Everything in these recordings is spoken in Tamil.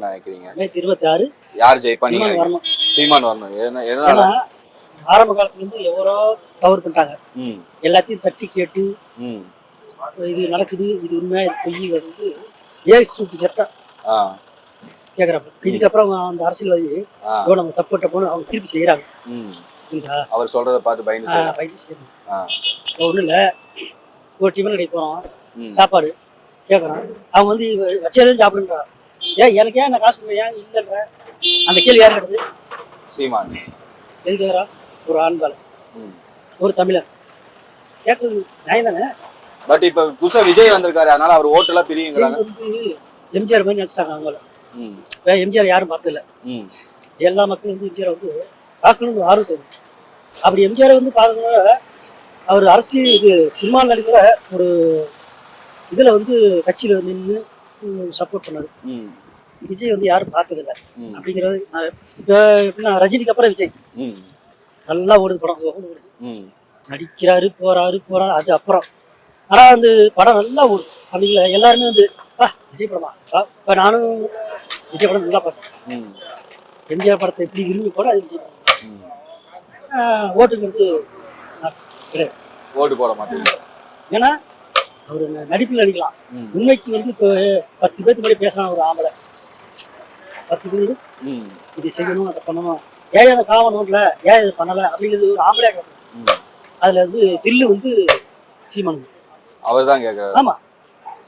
நினைக்கிறீங்க? இருபத்தி ஆறு யார் ஜெயிப்பா நீங்க சீமான்? வரணும் ஏன்னா ஆரம்ப காலத்துல இருந்து எவரோ தவறு பண்ணிட்டாங்க. ம். எல்லாத்தையும் தட்டி கேட்டு ம். இது நடக்குது இது உண்மையா இது பொய் வந்து ஏசி சூட்டு சட்டம் ஆ. கேட்குறாங்க இதுக்கப்புறம் அந்த அரசியல்வாதி இவ்வளோ நம்ம தப்பு போன அவங்க திருப்பி புரியுதா? அவர் சொல்றத பார்த்து பயந்து செய்யணும் ஆ. ஒன்றும் இல்லை. ஒரு டிஃபன் கடைக்கு போகிறோம் ம். சாப்பாடு கேட்குறோம் அவங்க வந்து வச்சதே சாப்பிடுன்றான். ஏன் எனக்கு ஏன் நான் காசு ஏன் இல்லைன்ற அந்த கேள்வி யார் கேட்டது? சீமான். எது கேட்குறான் ஒரு ஆண்பால ஒரு தமிழர். கேட்டது நியாயம் தானே பட் இப்ப புதுசா விஜய் வந்திருக்காரு அதனால அவர் ஓட்டெல்லாம் பிரியுங்கிறாங்க. எம்ஜிஆர் மாதிரி நினச்சிட்டாங்க அவங்கள வேற எம்ஜிஆர் யாரும் பார்த்ததில்ல எல்லா மக்களும் வந்து எம்ஜிஆர் வந்து பார்க்கணும்னு ஆர்வம் தோணும் அப்படி எம்ஜிஆர் வந்து பார்க்கறதுனால அவர் அரசியல் இது சினிமா நடிக்கிற ஒரு இதில் வந்து கட்சியில் நின்று சப்போர்ட் பண்ணாரு. விஜய் வந்து யாரும் பார்த்ததில்ல. அப்படிங்கிறது நான் எப்படின்னா ரஜினிக்கு அப்புறம் விஜய். நல்லா ஓடுது படம் ஓடுது. நடிக்கிறாரு போறாரு போறாரு அது அப்புறம். ஆனால் அந்த படம் நல்லா ஓடும் அப்படிங்களா எல்லாருமே வந்து பா விஜய் படமா? இப்போ நானும் விஜய் படம் நல்லா பார்த்தேன் ம். எம்ஜிஆர் படத்தை எப்படி விரும்பி போட அது விஜய் படம். ஓட்டுங்கிறது கிடையாது. ஓட்டு போட மாட்டீங்க ஏன்னா அவர் நடிப்பில் நடிக்கலாம். உண்மைக்கு வந்து இப்போ பத்து பேர்த்து முன்னாடி பேசலாம் ஒரு ஆம்பளை. பத்து பேர் இது செய்யணும் அதை பண்ணணும். ஏன் அதை காவணும்ல ஏன் இது பண்ணலை? அப்படிங்கிறது ஒரு ஆம்பளையா கேட்கணும் அதில் வந்து தில்லு வந்து சீமான். அவர் தான் கேட்கறாரு. ஆமா.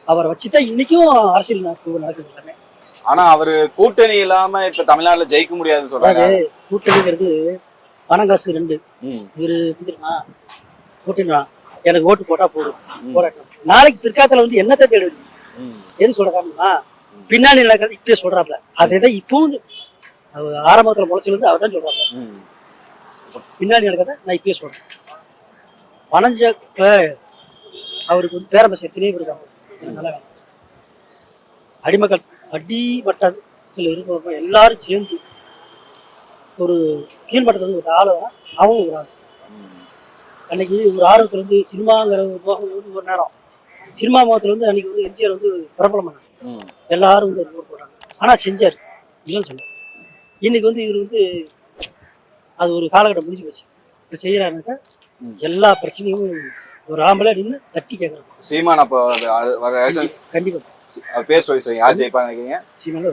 அவரை வச்சு தான் இன்னைக்கும் அரசியல் நடக்கு- நடக்குது எல்லாமே. ஆனா அவரு கூட்டணி இல்லாம இப்ப தமிழ்நாட்டுல ஜெயிக்க முடியாதுன்னு சொல்றாங்க. கூட்டணிங்கிறது பணம் காசு ரெண்டு. இவரு புரியுமா கூட்டணி. எனக்கு ஓட்டு போட்டா போதும். போராட்டம் நாளைக்கு பிற்காலத்துல வந்து என்னத்தை ம். எது சொல்ற காரணம்னா பின்னாடி நடக்கிறது இப்பயே சொல்றாப்ல. அதே தான் இப்பவும் ஆரம்பத்துல முளைச்சல இருந்து அவர் தான் சொல்றாங்க பின்னாடி நடக்கிறத நான் இப்பயே சொல்றேன். இப்ப அவருக்கு வந்து பேரம்பசை எத்தனையோ இருக்காங்க. நல்லா. அடிமக்கள் அடிமட்டத்தில் இருக்கிறவங்க எல்லாரும் சேர்ந்து ஒரு கீழ்மட்டத்தில் வந்து ஒரு ஆளை அவங்க ஒரு ஆள் அன்னைக்கு ஒரு ஆர்வத்துல இருந்து சினிமாங்கிற வந்து ஒரு நேரம் சினிமா மோகத்துல வந்து அன்னைக்கு வந்து எம்ஜிஆர் வந்து பிரபலம் பண்ணாங்க எல்லாரும் வந்து ரிப்போர்ட் போட்டாங்க. ஆனா செஞ்சார். இல்லைன்னு சொல்ல இன்னைக்கு வந்து இவர் வந்து அது ஒரு காலகட்டம் முடிஞ்சு போச்சு. இப்போ செய்யறாருனாக்கா ம். எல்லா பிரச்சனையும் ஒரு ஆம்பளை நின்று தட்டி கேட்குறாங்க சீமான் அப்போ அது- அது- வர election- கண்டிப்பா. அவர் பேர் சொல்லி சொல்லுங்க. யார் ஜெயிப்பாங்க சீமானு